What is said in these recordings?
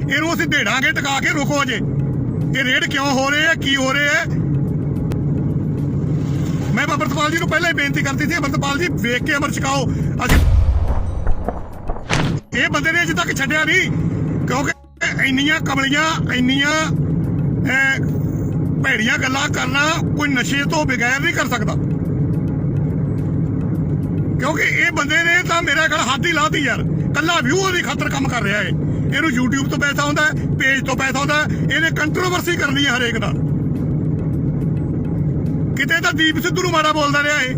ਇਹਨੂੰ ਅਸੀਂ ਢੇੜਾਂਗੇ ਟਿਕਾ ਕੇ ਰੁਕੋ ਜੇ ਇਹ ਰੇਡ ਕਿਉਂ ਹੋ ਰਹੇ ਆ? ਕੀ ਹੋ ਰਹੇ ਆ? ਮੈਂ ਅਮਰਤਪਾਲ ਜੀ ਨੂੰ ਪਹਿਲਾਂ ਹੀ ਬੇਨਤੀ ਕਰਦੀ ਸੀ, ਅਮਰਤਪਾਲ ਜੀ, ਵੇਖ ਕੇ ਅਮਰ ਛਕਾਓ। ਅਸੀਂ ਇਹ ਬੰਦੇ ਨੇ ਅਜੇ ਤੱਕ ਛੱਡਿਆ ਨਹੀਂ, ਕਿਉਂਕਿ ਇੰਨੀਆਂ ਕਮਲੀਆਂ, ਇੰਨੀਆਂ ਭੈੜੀਆਂ ਗੱਲਾਂ ਕਰਨਾ ਕੋਈ ਨਸ਼ੇ ਤੋਂ ਬਗੈਰ ਨਹੀਂ ਕਰ ਸਕਦਾ। ਕਿਉਂਕਿ ਇਹ ਬੰਦੇ ਨੇ ਤਾਂ ਮੇਰਾ ਖਿਆਲ ਹੱਦ ਹੀ ਲਾਤੀ ਯਾਰ। ਕੱਲਾ ਵਿਊ ਉਹਦੀ ਖਾਤਰ ਕੰਮ ਕਰ ਰਿਹਾ ਏ ਇਹਨੂੰ YouTube ਤੋਂ ਪੈਸਾ ਆਉਂਦਾ ਪੇਜ ਤੋਂ ਪੈਸਾ ਆਉਂਦਾ ਇਹਨੇ ਕੰਟਰੋਵਰਸੀ ਕਰਨੀ ਹੈ ਹਰੇਕ ਨਾਲ। ਕਿਤੇ ਤਾਂ ਦੀਪ ਸਿੱਧੂ ਨੂੰ ਮਾੜਾ ਬੋਲਦਾ ਰਿਹਾ ਇਹ,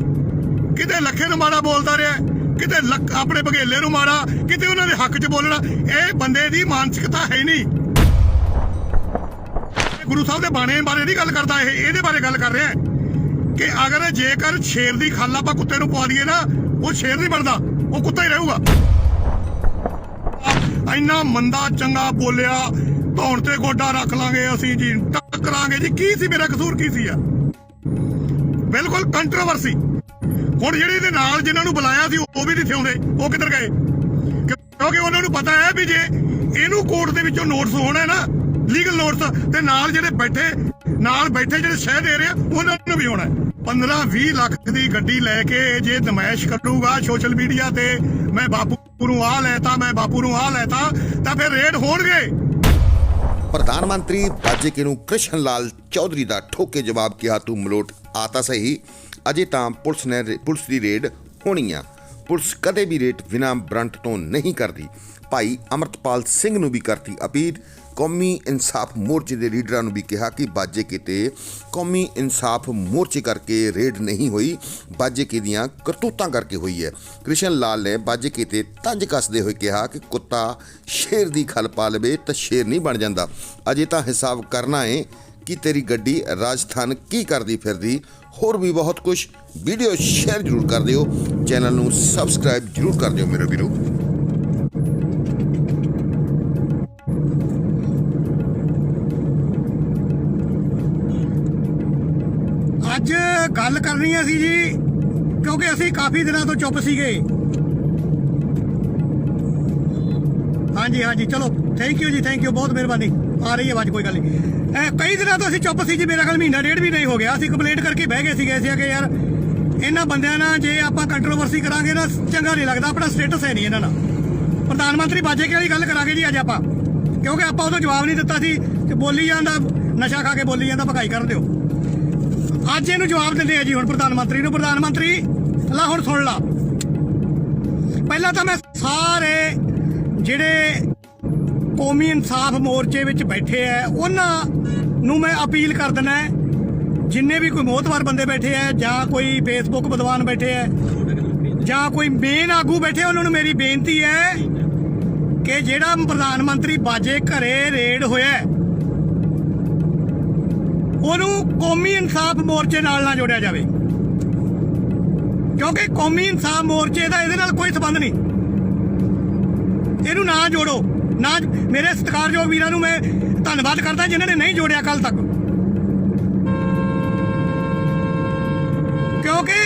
ਕਿਤੇ ਲੱਖੇ ਨੂੰ ਮਾੜਾ ਬੋਲਦਾ ਰਿਹਾ, ਕਿਤੇ ਆਪਣੇ ਬਘੇਲੇ ਨੂੰ ਮਾੜਾ, ਕਿਤੇ ਉਹਨਾਂ ਦੇ ਹੱਕ 'ਚ ਬੋਲਣਾ, ਇਹ ਬੰਦੇ ਦੀ ਮਾਨਸਿਕਤਾ ਹੈ ਨਹੀਂ। ਗੁਰੂ ਸਾਹਿਬ ਦੇ ਬਾਣੇ ਬਾਰੇ ਨਹੀਂ ਗੱਲ ਕਰਦਾ ਇਹ, ਇਹਦੇ ਬਾਰੇ ਗੱਲ ਕਰ ਰਿਹਾ ਕਿ ਅਗਰ ਜੇਕਰ ਸ਼ੇਰ ਦੀ ਖਾਲ ਆਪਾਂ ਕੁੱਤੇ ਨੂੰ ਪਵਾ ਦਈਏ ਨਾ, ਉਹ ਸ਼ੇਰ ਨਹੀਂ ਬਣਦਾ, ਉਹ ਕੁੱਤਾ ਹੀ ਰਹੂਗਾ। ਇੰਨਾ ਮੰਦਾ, ਚੰਗਾ ਬੋਲਿਆ, ਧੌਣ ਤੇ ਗੋਡਾ ਰੱਖ ਲਾਂਗੇ ਅਸੀਂ ਜੀ, ਟੱਕਰਾਂਗੇ ਜੀ। ਕੀ ਸੀ ਮੇਰਾ ਕਸੂਰ, ਕੀ ਸੀ ਆ? ਬਿਲਕੁਲ ਕੰਟਰੋਵਰਸੀ ਹੁਣ ਜਿਹੜੇ ਇਹਦੇ ਨਾਲ ਜਿਨ੍ਹਾਂ ਨੂੰ ਬੁਲਾਇਆ ਸੀ, ਉਹ ਵੀ ਨਹੀਂ ਥੇ ਆਉਂਦੇ। ਉਹ ਕਿੱਧਰ ਗਏ? ਕਿਉਂਕਿ ਉਹਨਾਂ ਨੂੰ ਪਤਾ ਹੈ ਵੀ ਜੇ ਇਹਨੂੰ ਕੋਰਟ ਦੇ ਵਿੱਚੋਂ ਨੋਟਿਸ ਹੋਣਾ ਹੈ ਨਾ ਲੀਗਲ ਨੋਟਿਸ ਤੇ ਨਾਲ ਜਿਹੜੇ ਬੈਠੇ, ਨਾਲ ਬੈਠੇ ਜਿਹੜੇ ਸ਼ਹਿ ਦੇ ਰਹੇ ਆ, ਉਹਨਾਂ ਨੂੰ ਵੀ ਹੋਣਾ 15 20 ਲੱਖ ਦੀ ਗੱਡੀ ਲੈ ਕੇ ਜੇ ਨਮਾਇਸ਼ ਕਰੂਗਾ ਸੋਸ਼ਲ ਮੀਡੀਆ ਤੇ, ਮੈਂ ਬਾਪੂ ਨੂੰ ਆ ਲੈਤਾ, ਮੈਂ ਬਾਪੂ ਨੂੰ ਆ ਲੈਤਾ, ਤਾਂ ਫਿਰ ਰੇਡ ਹੋਣਗੇ। ਪ੍ਰਧਾਨ ਮੰਤਰੀ ਬਾਜੇਕੇ ਨੂੰ ਕ੍ਰਿਸ਼ਨ ਲਾਲ ਚੌਧਰੀ ਦਾ ਠੋਕੇ ਜਵਾਬ ਕਿਹਾ, ਤੂੰ ਮਲੋਟ ਆਤਾ ਸਹੀ। ਅਜੇ ਤਾਂ ਪੁਲਿਸ ਨੇ ਪੁਲਿਸ ਦੀ ਰੇਡ ਹੋਣੀ ਆ। ਪੁਲਿਸ ਕਦੇ ਵੀ ਰੇਟ ਬਿਨਾਂ ਬਰੰਟ ਤੋਂ ਨਹੀਂ ਕਰਦੀ। ਭਾਈ ਅਮਰਤਪਾਲ ਸਿੰਘ ਨੂੰ ਵੀ ਕਰਤੀ ਅਪੀਲ। ਕੌਮੀ ਇਨਸਾਫ ਮੋਰਚੇ ਦੇ ਲੀਡਰਾਂ ਨੂੰ ਵੀ ਕਿਹਾ ਕਿ ਬਾਜੇ ਕਿਤੇ ਕੌਮੀ ਇਨਸਾਫ ਮੋਰਚੇ ਕਰਕੇ ਰੇਡ ਨਹੀਂ ਹੋਈ ਬਾਜੇਕੇ ਦੀਆਂ ਕਰਤੂਤਾਂ ਕਰਕੇ ਹੋਈ ਹੈ। ਕ੍ਰਿਸ਼ਨ ਲਾਲ ਨੇ ਬਾਜੇਕੇ ਕਿਤੇ ਤੰਜ ਕੱਸਦੇ ਹੋਏ ਕਿਹਾ ਕਿ ਕੁੱਤਾ ਸ਼ੇਰ ਦੀ ਖਲ ਪਾ ਲਵੇ ਤਾਂ ਸ਼ੇਰ ਨਹੀਂ ਬਣ ਜਾਂਦਾ। ਅਜੇ ਤਾਂ ਹਿਸਾਬ ਕਰਨਾ ਹੈ ਕਿ ਤੇਰੀ ਗੱਡੀ ਰਾਜਸਥਾਨ ਕੀ ਕਰਦੀ ਫਿਰਦੀ। ਹੋਰ ਵੀ ਬਹੁਤ ਕੁਝ ਵੀਡੀਓ ਸ਼ੇਅਰ ਜ਼ਰੂਰ ਕਰ ਦਿਓ। ਚੈਨਲ ਨੂੰ ਸਬਸਕ੍ਰਾਈਬ ਜ਼ਰੂਰ ਕਰ ਦਿਓ ਮੇਰੇ ਵੀਰੋ। ਗੱਲ ਕਰਨੀ ਹੈ ਸੀ ਜੀ, ਕਿਉਂਕਿ ਅਸੀਂ ਕਾਫੀ ਦਿਨਾਂ ਤੋਂ ਚੁੱਪ ਸੀਗੇ। ਹਾਂਜੀ ਹਾਂਜੀ, ਚਲੋ thank you ji thank you ਬਹੁਤ ਮਿਹਰਬਾਨੀ। ਆ ਰਹੀ ਹੈ ਆਵਾਜ਼, ਕੋਈ ਗੱਲ ਨਹੀਂ। ਕਈ ਦਿਨਾਂ ਤੋਂ ਅਸੀਂ ਚੁੱਪ ਸੀ ਜੀ, ਮੇਰਾ ਖਿਆਲ ਮਹੀਨਾ ਡੇਢ ਵੀ ਨਹੀਂ ਹੋ ਗਿਆ। ਅਸੀਂ ਕੰਪਲੇਂਟ ਕਰਕੇ ਬਹਿ ਗਏ ਸੀਗੇ, ਅਸੀਂ ਕਿ ਯਾਰ, ਇਹਨਾਂ ਬੰਦਿਆਂ ਨਾਲ ਜੇ ਆਪਾਂ ਕੰਟਰੋਵਰਸੀ ਕਰਾਂਗੇ ਨਾ, ਚੰਗਾ ਨਹੀਂ ਲੱਗਦਾ, ਆਪਣਾ ਸਟੇਟਸ ਹੈ ਨਹੀਂ ਇਹਨਾਂ ਨਾਲ ਪ੍ਰਧਾਨ ਮੰਤਰੀ ਬਾਜੇਕੇ ਵਾਲੀ ਗੱਲ ਕਰਾਂਗੇ ਜੀ ਅੱਜ ਆਪਾਂ। ਕਿਉਂਕਿ ਆਪਾਂ ਉਹਦਾ ਜਵਾਬ ਨਹੀਂ ਦਿੱਤਾ ਸੀ ਕਿ ਬੋਲੀ ਜਾਂਦਾ ਨਸ਼ਾ ਖਾ ਕੇ ਬੋਲੀ ਜਾਂਦਾ ਭਗਾਈ ਕਰਨ ਦਿਓ। ਅੱਜ ਇਹਨੂੰ ਜਵਾਬ ਦਿੰਦੇ ਆ ਜੀ ਹੁਣ ਪ੍ਰਧਾਨ ਮੰਤਰੀ ਨੂੰ, ਪ੍ਰਧਾਨ ਮੰਤਰੀ, ਲਾ ਹੁਣ ਸੁਣ ਲਾ। ਪਹਿਲਾਂ ਤਾਂ ਮੈਂ ਸਾਰੇ ਜਿਹੜੇ ਕੌਮੀ ਇਨਸਾਫ ਮੋਰਚੇ ਵਿੱਚ ਬੈਠੇ ਆ ਉਹਨਾਂ ਨੂੰ ਮੈਂ ਅਪੀਲ ਕਰ ਦਿੰਦਾ ਜਿੰਨੇ ਵੀ ਕੋਈ ਮੋਹਤਵਾਰ ਬੰਦੇ ਬੈਠੇ ਆ ਜਾਂ ਕੋਈ ਫੇਸਬੁੱਕ ਵਿਦਵਾਨ ਬੈਠੇ ਆ ਜਾਂ ਕੋਈ ਮੇਨ ਆਗੂ ਬੈਠੇ, ਉਹਨਾਂ ਨੂੰ ਮੇਰੀ ਬੇਨਤੀ ਹੈ ਕਿ ਜਿਹੜਾ ਪ੍ਰਧਾਨ ਮੰਤਰੀ ਬਾਜੇ ਘਰੇ ਰੇਡ ਹੋਇਆ ਉਹਨੂੰ ਕੌਮੀ ਇਨਸਾਫ ਮੋਰਚੇ ਨਾਲ ਨਾ ਜੋੜਿਆ ਜਾਵੇ। ਕਿਉਂਕਿ ਕੌਮੀ ਇਨਸਾਫ ਮੋਰਚੇ ਦਾ ਇਹਦੇ ਨਾਲ ਕੋਈ ਸਬੰਧ ਨਹੀਂ। ਇਹਨੂੰ ਨਾ ਜੋੜੋ। ਨਾ ਮੇਰੇ ਸਤਿਕਾਰਯੋਗ ਵੀਰਾਂ ਨੂੰ ਮੈਂ ਧੰਨਵਾਦ ਕਰਦਾ ਜਿਨ੍ਹਾਂ ਨੇ ਨਹੀਂ ਜੋੜਿਆ ਕੱਲ ਤੱਕ। ਕਿਉਂਕਿ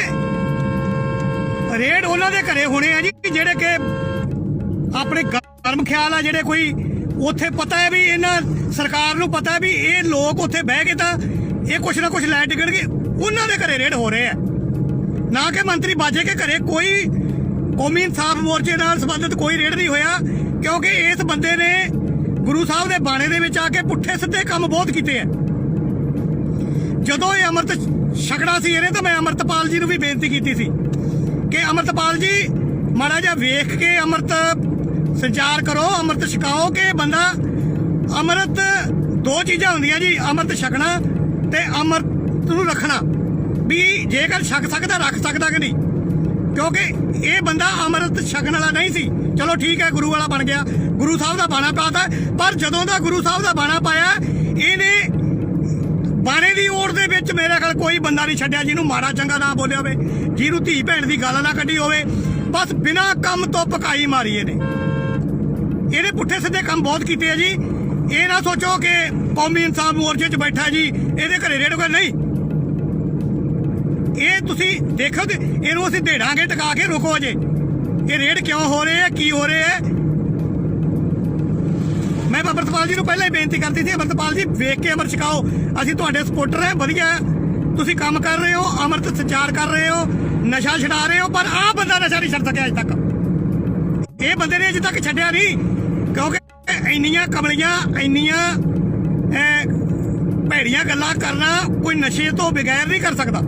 ਰੇਡ ਉਹਨਾਂ ਦੇ ਘਰੇ ਹੋਣੇ ਆ ਜੀ, ਜਿਹੜੇ ਕਿ ਆਪਣੇ ਗਰਮ ਖਿਆਲ ਆ, ਜਿਹੜੇ ਕੋਈ ਉੱਥੇ ਪਤਾ ਹੈ ਵੀ ਇਹਨਾਂ ਸਰਕਾਰ ਨੂੰ ਪਤਾ ਹੈ ਵੀ ਇਹ ਲੋਕ ਉੱਥੇ ਬਹਿ ਕੇ ਤਾਂ ਇਹ ਕੁਛ ਨਾ ਕੁਛ ਲੈ ਡਿੱਗਣਗੇ। ਉਹਨਾਂ ਦੇ ਘਰੇ ਰੇਡ ਹੋ ਰਹੇ ਆ। ਨਾ ਕਿ ਮੰਤਰੀ ਬਾਜੇ ਕੇ ਘਰੇ ਕੋਈ ਕੌਮੀ ਇਨਸਾਫ ਮੋਰਚੇ ਨਾਲ ਸੰਬੰਧਿਤ ਕੋਈ ਰੇਡ ਨਹੀਂ ਹੋਇਆ, ਕਿਉਂਕਿ ਇਸ ਬੰਦੇ ਨੇ ਗੁਰੂ ਸਾਹਿਬ ਦੇ ਬਾਣੇ ਦੇ ਵਿੱਚ ਆ ਕੇ ਪੁੱਠੇ ਸਿੱਧੇ ਕੰਮ ਬਹੁਤ ਕੀਤੇ ਆ। ਜਦੋਂ ਇਹ ਅੰਮ੍ਰਿਤ ਛਕੜਾ ਸੀ ਇਹਨੇ ਤਾਂ ਮੈਂ ਅੰਮ੍ਰਿਤਪਾਲ ਜੀ ਨੂੰ ਵੀ ਬੇਨਤੀ ਕੀਤੀ ਸੀ ਕਿ ਅੰਮ੍ਰਿਤਪਾਲ ਜੀ, ਮਾੜਾ ਜਿਹਾ ਵੇਖ ਕੇ ਅੰਮ੍ਰਿਤ ਸੰਚਾਰ ਕਰੋ, ਅੰਮ੍ਰਿਤ ਛਕਾਓ ਕਿ ਬੰਦਾ ਅੰਮ੍ਰਿਤ, ਦੋ ਚੀਜ਼ਾਂ ਹੁੰਦੀਆਂ ਜੀ, ਅੰਮ੍ਰਿਤ ਛਕਣਾ ਤੇ ਅੰਮ੍ਰਿਤ ਨੂੰ ਰੱਖਣਾ। ਵੀ ਜੇਕਰ ਛਕ ਸਕਦਾ, ਰੱਖ ਸਕਦਾ ਕਿ ਨਹੀਂ? ਕਿਉਂਕਿ ਇਹ ਬੰਦਾ ਅੰਮ੍ਰਿਤ ਛਕਣ ਵਾਲਾ ਨਹੀਂ ਸੀ। ਚਲੋ ਠੀਕ ਹੈ, ਗੁਰੂ ਵਾਲਾ ਬਣ ਗਿਆ। ਗੁਰੂ ਸਾਹਿਬ ਦਾ ਬਾਣਾ ਪਾਤਾ, ਪਰ ਜਦੋਂ ਦਾ ਗੁਰੂ ਸਾਹਿਬ ਦਾ ਬਾਣਾ ਪਾਇਆ, ਇਹਨੇ ਬਾਣੇ ਦੀ ਓੜ ਦੇ ਵਿੱਚ ਮੇਰੇ ਖਿਆਲ ਕੋਈ ਬੰਦਾ ਨਹੀਂ ਛੱਡਿਆ ਜਿਹਨੂੰ ਮਾੜਾ ਚੰਗਾ ਨਾ ਬੋਲਿਆ ਹੋਵੇ, ਜਿਹਨੂੰ ਧੀ ਭੈਣ ਦੀ ਗੱਲ ਨਾ ਕੱਢੀ ਹੋਵੇ। ਬਸ ਬਿਨਾਂ ਕੰਮ ਤੋਂ ਪਕਾਈ ਮਾਰੀ ਇਹਨੇ। ਇਹਦੇ ਪੁੱਠੇ ਸਿੱਧੇ ਕੰਮ ਬਹੁਤ ਕੀਤੇ ਆ ਜੀ। ਇਹ ਨਾ ਸੋਚੋ ਕਿ ਕੌਮੀ ਇਨਸਾਫ ਮੋਰਚੇ 'ਚ ਬੈਠਾ ਜੀ, ਇਹਦੇ ਘਰੇ ਰੇਡ ਕੋਈ ਨਹੀਂ। ਇਹ ਤੁਸੀਂ ਦੇਖੋ ਇਹਨੂੰ ਅਸੀਂ ਢੇੜਾਂਗੇ ਟਿਕਾ ਕੇ ਰੁਕੋ ਜੇ ਇਹ ਰੇਡ ਕਿਉਂ ਹੋ ਰਹੇ ਆ, ਕੀ ਹੋ ਰਹੇ ਆ? ਮੈਂ ਅਮਰਤਪਾਲ ਜੀ ਨੂੰ ਪਹਿਲਾਂ ਹੀ ਬੇਨਤੀ ਕਰਦੀ ਸੀ, ਅਮਰਤਪਾਲ ਜੀ, ਵੇਖ ਕੇ ਅਮਰ ਛਕਾਓ। ਅਸੀਂ ਤੁਹਾਡੇ ਸਪੋਰਟਰ ਹੈ ਵਧੀਆ। ਤੁਸੀਂ ਕੰਮ ਕਰ ਰਹੇ ਹੋ, ਅਮਰਤ ਸੰਚਾਰ ਕਰ ਰਹੇ ਹੋ, ਨਸ਼ਾ ਛਡਾ ਰਹੇ ਹੋ, ਪਰ ਆਹ ਬੰਦਾ ਨਸ਼ਾ ਨਹੀਂ ਛੱਡ ਸਕਿਆ ਅਜੇ ਤੱਕ। ਇਹ ਬੰਦੇ ਨੇ ਅਜੇ ਤੱਕ ਛੱਡਿਆ ਨਹੀਂ। ਕਿਉਂਕਿ ਇੰਨੀਆਂ ਕਮਲੀਆਂ, ਇੰਨੀਆਂ ਭੈੜੀਆਂ ਗੱਲਾਂ ਕਰਨਾ ਕੋਈ ਨਸ਼ੇ ਤੋਂ ਬਗੈਰ ਨਹੀਂ ਕਰ ਸਕਦਾ।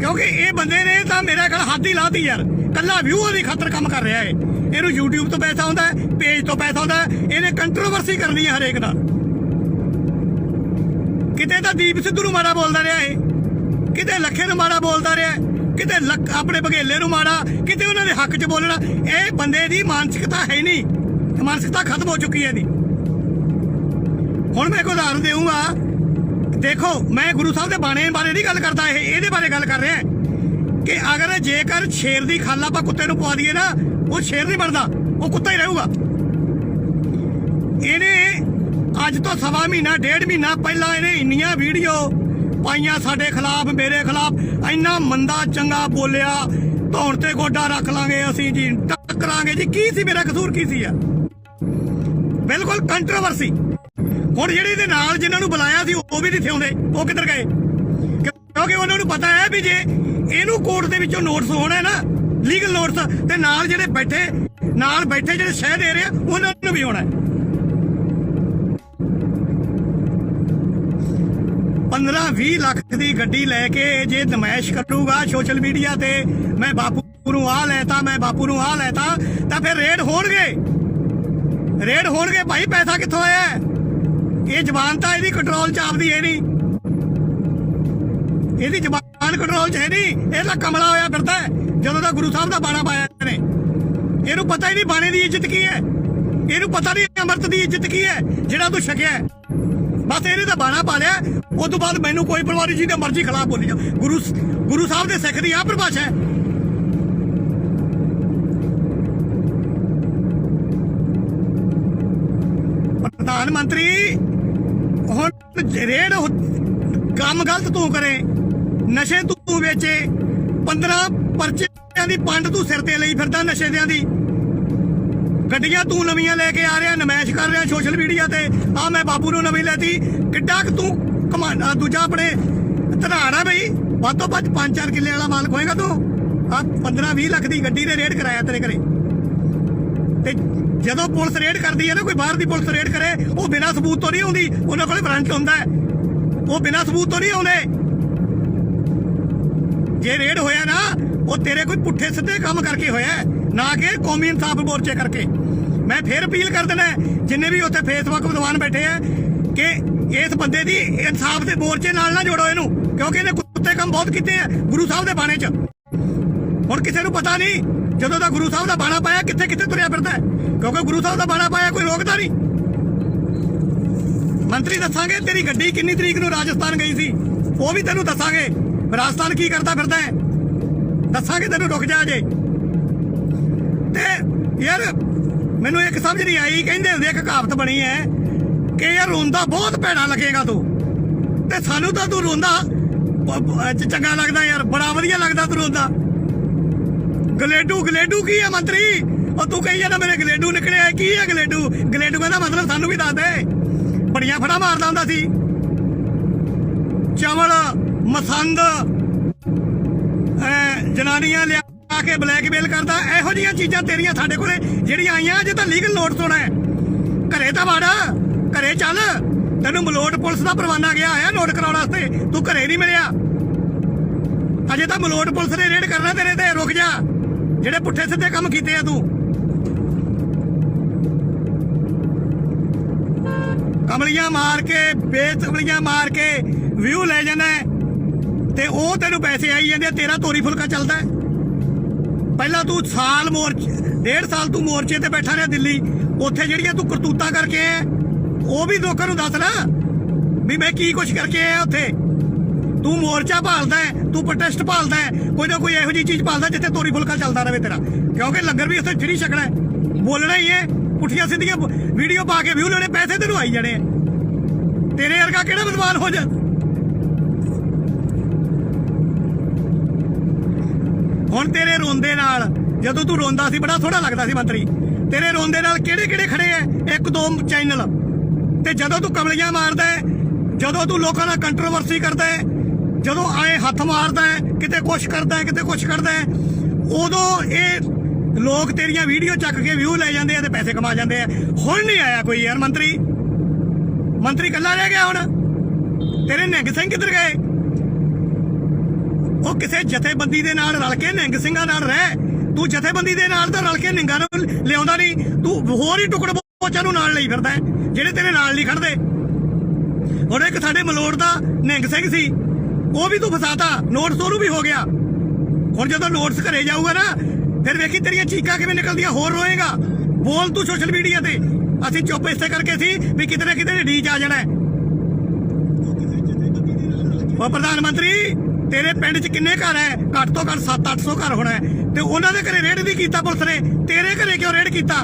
ਕਿਉਂਕਿ ਇਹ ਬੰਦੇ ਨੇ ਤਾਂ ਮੇਰਾ ਖਿਆਲ ਹੱਦ ਹੀ ਲਾਤੀ ਯਾਰ। ਕੱਲਾ ਵਿਊ ਦੀ ਖਾਤਰ ਕੰਮ ਕਰ ਰਿਹਾ ਏ। ਇਹਨੂੰ YouTube ਤੋਂ ਪੈਸਾ ਆਉਂਦਾ, ਪੇਜ ਤੋਂ ਪੈਸਾ ਆਉਂਦਾ, ਇਹਨੇ ਕੰਟਰੋਵਰਸੀ ਕਰਨੀ ਹੈ ਹਰੇਕ ਨਾਲ। ਕਿਤੇ ਤਾਂ ਦੀਪ ਸਿੱਧੂ ਨੂੰ ਮਾੜਾ ਬੋਲਦਾ ਰਿਹਾ ਏ। ਕਿਤੇ ਲੱਖੇ ਨੂੰ ਮਾੜਾ ਬੋਲਦਾ ਰਿਹਾ। ਕਿਤੇ ਲੱਕ ਆਪਣੇ ਬਘੇਲੇ ਨੂੰ ਮਾੜਾ, ਕਿਤੇ ਉਹਨਾਂ ਦੇ ਹੱਕ 'ਚ ਬੋਲਣਾ, ਇਹ ਬੰਦੇ ਦੀ ਮਾਨਸਿਕਤਾ ਹੈ ਨਹੀਂ। ਮਾਨਸਿਕਤਾ ਖਤਮ ਹੋ ਚੁੱਕੀ ਹੈ ਇਹਦੀ। ਹੁਣ ਮੈਂ ਇੱਕ ਉਦਾਹਰਨ ਦੇਵਾਂਗਾ ਦੇਖੋ, ਮੈਂ ਗੁਰੂ ਸਾਹਿਬ ਦੇ ਬਾਣੇ ਬਾਰੇ ਨਹੀਂ ਗੱਲ ਕਰਦਾ, ਇਹ ਇਹਦੇ ਬਾਰੇ ਗੱਲ ਕਰ ਰਿਹਾ ਕਿ ਅਗਰ ਜੇਕਰ ਸ਼ੇਰ ਦੀ ਖਾਲ ਆਪਾਂ ਕੁੱਤੇ ਨੂੰ ਪਵਾ ਦਈਏ ਨਾ, ਉਹ ਸ਼ੇਰ ਨਹੀਂ ਬਣਦਾ, ਉਹ ਕੁੱਤਾ ਹੀ ਰਹੂਗਾ। ਇਹਨੇ ਅੱਜ ਤੋਂ ਸਵਾ ਮਹੀਨਾ, ਡੇਢ ਮਹੀਨਾ ਪਹਿਲਾਂ ਇਹਨੇ ਇੰਨੀਆਂ ਵੀਡੀਓ ਪਾਈਆਂ ਸਾਡੇ ਖਿਲਾਫ, ਮੇਰੇ ਖਿਲਾਫ, ਇੰਨਾ ਮੰਦਾ, ਚੰਗਾ ਬੋਲਿਆ। ਧੌਣ ਤੇ ਗੋਡਾ ਰੱਖ ਲਾਂਗੇ ਅਸੀਂ ਜੀ, ਟੱਕਰਾਂਗੇ ਜੀ। ਕੀ ਸੀ ਮੇਰਾ ਕਸੂਰ, ਕੀ ਸੀ ਆ? ਬਿਲਕੁਲ ਕੰਟਰੋਵਰਸੀ ਹੁਣ ਜਿਹੜੇ ਇਹਦੇ ਨਾਲ ਜਿਨ੍ਹਾਂ ਨੂੰ ਬੁਲਾਇਆ ਸੀ, ਉਹ ਵੀ ਨਹੀਂ ਆਉਂਦੇ। ਉਹ ਕਿੱਧਰ ਗਏ? ਕਿਉਂਕਿ ਉਹਨਾਂ ਨੂੰ ਪਤਾ ਹੈ ਵੀ ਜੇ ਇਹਨੂੰ ਕੋਰਟ ਦੇ ਵਿੱਚੋਂ ਨੋਟਿਸ ਹੋਣਾ ਨਾ ਲੀਗਲ ਨੋਟਿਸ ਤੇ ਨਾਲ ਜਿਹੜੇ ਬੈਠੇ, ਨਾਲ ਬੈਠੇ ਜਿਹੜੇ ਸ਼ਹਿ ਦੇ ਰਹੇ ਉਹਨਾਂ ਨੂੰ ਵੀ ਹੋਣਾ 15-20 ਲੱਖ ਦੀ ਗੱਡੀ ਲੈ ਕੇ ਜੇ ਨਮਾਇਸ਼ ਕਰੂਗਾ ਸੋਸ਼ਲ ਮੀਡੀਆ ਤੇ, ਮੈਂ ਬਾਪੂ ਨੂੰ ਆ ਲੈਤਾ, ਮੈਂ ਬਾਪੂ ਨੂੰ ਆ ਲੈਤਾ, ਤਾਂ ਫਿਰ ਰੇਡ ਹੋਣਗੇ। ਰੇਡ ਹੋਣਗੇ, ਭਾਈ ਪੈਸਾ ਕਿੱਥੋਂ ਆਇਆ? ਇਹ ਜ਼ਬਾਨ ਤਾਂ ਇਹਦੀ ਕੰਟਰੋਲ ਚ ਆਪਦੀ ਹੈ ਨਹੀਂ। ਇਹਦੀ ਜ਼ਬਾਨ ਕੰਟਰੋਲ ਚ ਹੈ ਨਹੀਂ। ਇਹ ਤਾਂ ਕਮਲਾ ਹੋਇਆ ਫਿਰਦਾ ਜਦੋਂ ਦਾ ਗੁਰੂ ਸਾਹਿਬ ਦਾ ਬਾਣਾ ਪਾਇਆ ਇਹਨੇ ਇਹਨੂੰ ਪਤਾ ਹੀ ਨਹੀਂ ਬਾਣੇ ਦੀ ਇੱਜ਼ਤ ਕੀ ਹੈ। ਇਹਨੂੰ ਪਤਾ ਨਹੀਂ ਅੰਮ੍ਰਿਤ ਦੀ ਇੱਜ਼ਤ ਕੀ ਹੈ, ਜਿਹੜਾ ਤੂੰ ਛਕਿਆ ਬਸ ਇਹਨੇ ਤਾਂ ਬਾਣਾ ਪਾ ਲਿਆ। ਉਸ ਤੋਂ ਬਾਅਦ ਮੈਨੂੰ ਕੋਈ ਪਰਵਾਹ ਨਹੀਂ ਜਿਹਦੇ ਮਰਜ਼ੀ ਖਿਲਾਫ ਬੋਲੀ ਜਾ। ਗੁਰੂ ਗੁਰੂ ਸਾਹਿਬ ਦੇ ਸਿੱਖ ਦੀ ਆ ਪਰਿਭਾਸ਼ਾ ਹੈ। ਪ੍ਰਧਾਨ ਮੰਤਰੀ, ਹੁਣ ਰੇਡ ਕੰਮ ਗਲਤ ਤੂੰ ਕਰੇ, ਨਸ਼ੇ ਤੂੰ ਵੇਚੇ 15 ਪਰਚਿਆਂ ਦੀ ਪੰਡ ਤੂੰ ਸਿਰ ਤੇ ਲਈ ਫਿਰਦਾ ਨਸ਼ੇ ਦਿਆਂ ਦੀ। ਗੱਡੀਆਂ ਤੂੰ ਨਵੀਆਂ ਲੈ ਕੇ ਆ ਰਿਹਾ, ਨਮਾਇਸ਼ ਕਰ ਰਿਹਾ ਸੋਸ਼ਲ ਮੀਡੀਆ ਤੇ। ਆ ਮੈਂ ਬਾਪੂ ਨੂੰ ਨਵੀਂ ਲੈਤੀ। ਕਿੱਡਾ ਕਿ ਤੂੰ ਕਮਾਨਾ, ਦੂਜਾ ਆਪਣੇ ਧਨਾੜਾ ਬਈ। ਵੱਧ ਤੋਂ ਵੱਧ 5-4 ਕਿੱਲੇ ਵਾਲਾ ਮਾਲਕ ਹੋਏਗਾ ਤੂੰ। ਆ 15-20 ਲੱਖ ਦੀ ਗੱਡੀ ਦੇ ਰੇਡ ਕਰਾਇਆ ਤੇਰੇ ਘਰੇ। ਤੇ ਜਦੋਂ ਪੁਲਿਸ ਰੇਡ ਕਰਦੀ ਹੈ ਨਾ, ਕੋਈ ਬਾਹਰ ਦੀ ਪੁਲਿਸ ਰੇਡ ਕਰੇ, ਉਹ ਬਿਨਾਂ ਸਬੂਤ ਤੋਂ ਨਹੀਂ ਆਉਂਦੀ। ਉਹਨਾਂ ਕੋਲੇ ਵਾਰੰਟ ਹੁੰਦਾ ਹੈ। ਉਹ ਬਿਨਾਂ ਸਬੂਤ ਤੋਂ ਨਹੀਂ ਆਉਂਦੇ। ਜੇ ਰੇਡ ਹੋਇਆ ਨਾ, ਉਹ ਤੇਰੇ ਕੋਈ ਪੁੱਠੇ ਸਿੱਧੇ ਕੰਮ ਕਰਕੇ ਹੋਇਆ ਨਾ ਕਿ ਕੌਮੀ ਇਨਸਾਫ ਮੋਰਚੇ ਕਰਕੇ। ਮੈਂ ਫੇਰ ਅਪੀਲ ਕਰ ਦੇਣਾ ਜਿੰਨੇ ਵੀ ਉੱਥੇ ਫੇਸਬੁੱਕ ਵਿਦਵਾਨ ਬੈਠੇ ਆ, ਕਿ ਇਸ ਬੰਦੇ ਦੀ ਇਨਸਾਫ ਦੇ ਮੋਰਚੇ ਨਾਲ ਨਾ ਜੋੜੋ ਇਹਨੂੰ, ਕਿਉਂਕਿ ਇਹਨੇ ਕੁੱਤੇ ਕੰਮ ਬਹੁਤ ਕੀਤੇ ਆ ਗੁਰੂ ਸਾਹਿਬ ਦੇ ਬਾਣੇ 'ਚ। ਹੁਣ ਕਿਸੇ ਨੂੰ ਪਤਾ ਨਹੀਂ ਜਦੋਂ ਦਾ ਗੁਰੂ ਸਾਹਿਬ ਦਾ ਬਾਣਾ ਪਾਇਆ ਕਿੱਥੇ ਕਿੱਥੇ ਤੁਰਿਆ ਫਿਰਦਾ ਹੈ। ਕਿਉਂਕਿ ਗੁਰੂ ਸਾਹਿਬ ਦਾ ਬਾਣਾ ਪਾਇਆ ਕੋਈ ਰੋਕਦਾ ਨਹੀਂ। ਮੰਤਰੀ ਦੱਸਾਂਗੇ, ਤੇਰੀ ਗੱਡੀ ਕਿੰਨੀ ਤਰੀਕ ਨੂੰ ਰਾਜਸਥਾਨ ਗਈ ਸੀ? ਉਹ ਵੀ ਤੈਨੂੰ ਦੱਸਾਂਗੇ। ਰਾਜਸਥਾਨ ਕੀ ਕਰਦਾ ਫਿਰਦਾ ਹੈ? ਦੱਸਾਂਗੇ ਤੈਨੂੰ ਰੁਕ ਜਾ ਜੇ ਯਾਰ, ਮੈਨੂੰ ਇੱਕ ਸਮਝ ਨਹੀਂ ਆਈ, ਕਹਿੰਦੇ ਹੁੰਦੇ ਇੱਕ ਕਹਾਵਤ ਬਣੀ ਹੈ ਕਿ ਯਾਰ ਰੋਂਦਾ ਬਹੁਤ ਭੈੜਾ ਲੱਗੇਗਾ ਤੂੰ। ਤੇ ਸਾਨੂੰ ਤਾਂ ਤੂੰ ਰੋਂਦਾ ਚੰਗਾ ਲੱਗਦਾ ਯਾਰ, ਬੜਾ ਵਧੀਆ ਲੱਗਦਾ ਤੂੰ ਰੋਂਦਾ। ਗਲੇਡੂ ਗਲੇਡੂ ਕੀ ਹੈ ਮੰਤਰੀ? ਉਹ ਤੂੰ ਕਹੀ ਜਾਂਦਾ ਮੇਰੇ ਗਲੇਡੂ ਨਿਕਲਿਆ ਕੀ ਹੈ ਗਲੇਡੂ? ਗਲੇਡੂ ਕਹਿੰਦਾ ਮਤਲਬ ਸਾਨੂੰ ਵੀ ਦੱਸ ਦੇ। ਬੜੀਆਂ ਫੜਾ ਮਾਰਦਾ ਹੁੰਦਾ ਸੀ। ਚਵਲ, ਮਸੰਦ ਐ ਜਨਾਨੀਆਂ ਲਿਆ ਕੇ ਬਲੈਕਮੇਲ ਕਰਦਾ ਇਹੋ ਜਿਹੀਆਂ ਚੀਜ਼ਾਂ ਤੇਰੀਆਂ ਸਾਡੇ ਕੋਲੇ ਜਿਹੜੀਆਂ ਆਈਆਂ ਅਜੇ ਤਾਂ ਲੀਗਲ ਨੋਟਿਸ ਹੋਣਾ ਹੈ ਘਰੇ ਤਾਂ ਵੜ ਘਰੇ ਚੱਲ। ਤੈਨੂੰ ਮਲੋਟ ਪੁਲਿਸ ਦਾ ਪਰਵਾਨਾ ਗਿਆ ਆਇਆ ਨੋਟ ਕਰਾਉਣ ਵਾਸਤੇ ਤੂੰ ਘਰੇ ਨਹੀਂ ਮਿਲਿਆ। ਅਜੇ ਤਾਂ ਮਲੋਟ ਪੁਲਿਸ ਨੇ ਰੇਡ ਕਰਨਾ ਤੇਰੇ ਤੇ ਰੁਕ ਜਾ। ਜਿਹੜੇ ਪੁੱਠੇ ਸਿੱਧੇ ਕੰਮ ਕੀਤੇ ਆ ਤੂੰ। ਕਮਲੀਆਂ ਮਾਰ ਕੇ ਬੇਤਕਮਲੀਆਂ ਮਾਰ ਕੇ ਵਿਊ ਲੈ ਜਾਂਦਾ ਤੇ ਉਹ ਤੈਨੂੰ ਪੈਸੇ ਆਈ ਜਾਂਦੇ ਆ, ਤੇਰਾ ਤੋਰੀ ਫੁਲਕਾ ਚੱਲਦਾ ਪਹਿਲਾਂ ਤੂੰ ਸਾਲ ਮੋਰਚੇ, ਡੇਢ ਸਾਲ ਤੂੰ ਮੋਰਚੇ ਤੇ ਬੈਠਾ ਰਿਹਾ ਦਿੱਲੀ। ਉੱਥੇ ਜਿਹੜੀਆਂ ਤੂੰ ਕਰਤੂਤਾਂ ਕਰਕੇ ਆਇਆ, ਉਹ ਵੀ ਲੋਕਾਂ ਨੂੰ ਦੱਸ ਨਾ ਵੀ ਮੈਂ ਕੀ ਕੁਛ ਕਰਕੇ ਆਇਆ ਉੱਥੇ? ਤੂੰ ਮੋਰਚਾ ਭਾਲਦਾ ਹੈ, ਤੂੰ ਪ੍ਰੋਟੈਸਟ ਭਾਲਦਾ ਹੈ, ਕੋਈ ਨਾ ਕੋਈ ਇਹੋ ਜਿਹੀ ਚੀਜ਼ ਭਾਲਦਾ ਜਿੱਥੇ ਤੋਰੀ ਫੁਲਕਾ ਚੱਲਦਾ ਰਹੇ ਤੇਰਾ। ਕਿਉਂਕਿ ਲੰਗਰ ਵੀ ਉੱਥੇ ਫਰੀ ਛਕਣਾ ਹੈ। ਬੋਲਣਾ ਹੀ ਹੈ, ਪੁੱਠੀਆਂ ਸਿੱਧੀਆਂ ਵੀਡੀਓ ਪਾ ਕੇ ਵਿਊ ਲੈਣੇ, ਪੈਸੇ ਤੈਨੂੰ ਆਈ ਜਾਣੇ ਆ ਤੇਰੇ ਵਰਗਾ ਕਿਹੜਾ ਵਿਦਵਾਨ ਹੋ ਜਾ ਹੁਣ ਤੇਰੇ ਰੋਂਦੇ ਨਾਲ, ਜਦੋਂ ਤੂੰ ਰੋਂਦਾ ਸੀ, ਬੜਾ ਸੋਹਣਾ ਲੱਗਦਾ ਸੀ ਮੰਤਰੀ। ਤੇਰੇ ਰੋਂਦੇ ਨਾਲ ਕਿਹੜੇ ਕਿਹੜੇ ਖੜੇ ਐ? ਇੱਕ, ਦੋ ਚੈਨਲ ਤੇ ਜਦੋਂ ਤੂੰ ਕਮਲੀਆਂ ਮਾਰਦਾ ਹੈ ਜਦੋਂ ਤੂੰ ਲੋਕਾਂ ਨਾਲ ਕੰਟਰੋਵਰਸੀ ਕਰਦਾ ਹੈ ਜਦੋਂ ਆਏ ਹੱਥ ਮਾਰਦਾ ਹੈ ਕਿਤੇ ਕੁਛ ਕਰਦਾ ਹੈ ਕਿਤੇ ਕੁਛ ਕਰਦਾ ਹੈ ਉਦੋਂ ਇਹ ਲੋਕ ਤੇਰੀਆਂ ਵੀਡੀਓ ਚੱਕ ਕੇ ਵਿਊ ਲੈ ਜਾਂਦੇ ਆ ਤੇ ਪੈਸੇ ਕਮਾ ਜਾਂਦੇ ਆ। ਹੁਣ ਨਹੀਂ ਆਇਆ ਕੋਈ ਯਾਰ ਮੰਤਰੀ। ਮੰਤਰੀ ਕੱਲਾ ਰਹਿ ਗਿਆ ਹੁਣ। ਤੇਰੇ ਨਿਹੰਗ ਸਿੰਘ ਕਿੱਧਰ ਗਏ? ਉਹ ਕਿਸੇ ਜਥੇਬੰਦੀ ਦੇ ਨਾਲ ਰਲ ਕੇ ਨਿਹੰਗ ਸਿੰਘਾਂ ਨਾਲ ਰਹਿ। ਤੂੰ ਜਥੇਬੰਦੀ ਦੇ ਨਾਲ ਤਾਂ ਰਲ ਕੇ ਨਿਹੰਗਾਂ ਨੂੰ ਲਿਆਉਂਦਾ ਨਹੀਂ। ਤੂੰ ਹੋਰ ਹੀ ਟੁਕੜ ਪੋਚਾ ਨੂੰ ਨਾਲ ਲਈ ਫਿਰਦਾ ਜਿਹੜੇ ਤੇਰੇ ਨਾਲ ਨਹੀਂ ਖੜਦੇ। ਹੁਣ ਇੱਕ ਸਾਡੇ ਮਲੋੜ ਦਾ ਨਿਹੰਗ ਸਿੰਘ ਸੀ, ਉਹ ਵੀ ਤੂੰ ਫਸਾਤਾ ਨੋਟਸ ਉਹਨੂੰ ਵੀ ਹੋ ਗਿਆ। ਹੁਣ ਜਦੋਂ ਨੋਟਸ ਘਰੇ ਜਾਊਗਾ ਨਾ, ਫਿਰ ਵੇਖੀ ਤੇਰੀਆਂ ਚੀਕਾਂ ਕਿਵੇਂ ਨਿਕਲਦੀਆਂ, ਹੋਰ ਰੋਏਗਾ। ਬੋਲ ਤੂੰ ਸੋਸ਼ਲ ਮੀਡੀਆ ਤੇ। ਅਸੀਂ ਚੁੱਪ ਇਸੇ ਕਰਕੇ ਸੀ ਵੀ ਕਿਤੇ ਨਾ ਕਿਤੇ ਡੀਚ ਆ ਜਾਣਾ ਉਹ ਪ੍ਰਧਾਨ ਮੰਤਰੀ ਤੇਰੇ ਪਿੰਡ 'ਚ ਕਿੰਨੇ ਘਰ ਹੈ ਘੱਟ ਤੋਂ ਘੱਟ 7-800 ਘਰ ਹੋਣਾ ਹੈ ਤੇ ਉਹਨਾਂ ਦੇ ਘਰੇ ਰੇਡ ਨਹੀਂ ਕੀਤਾ ਪੁਲਿਸ ਨੇ? ਤੇਰੇ ਘਰੇ ਕਿਉਂ ਰੇਡ ਕੀਤਾ?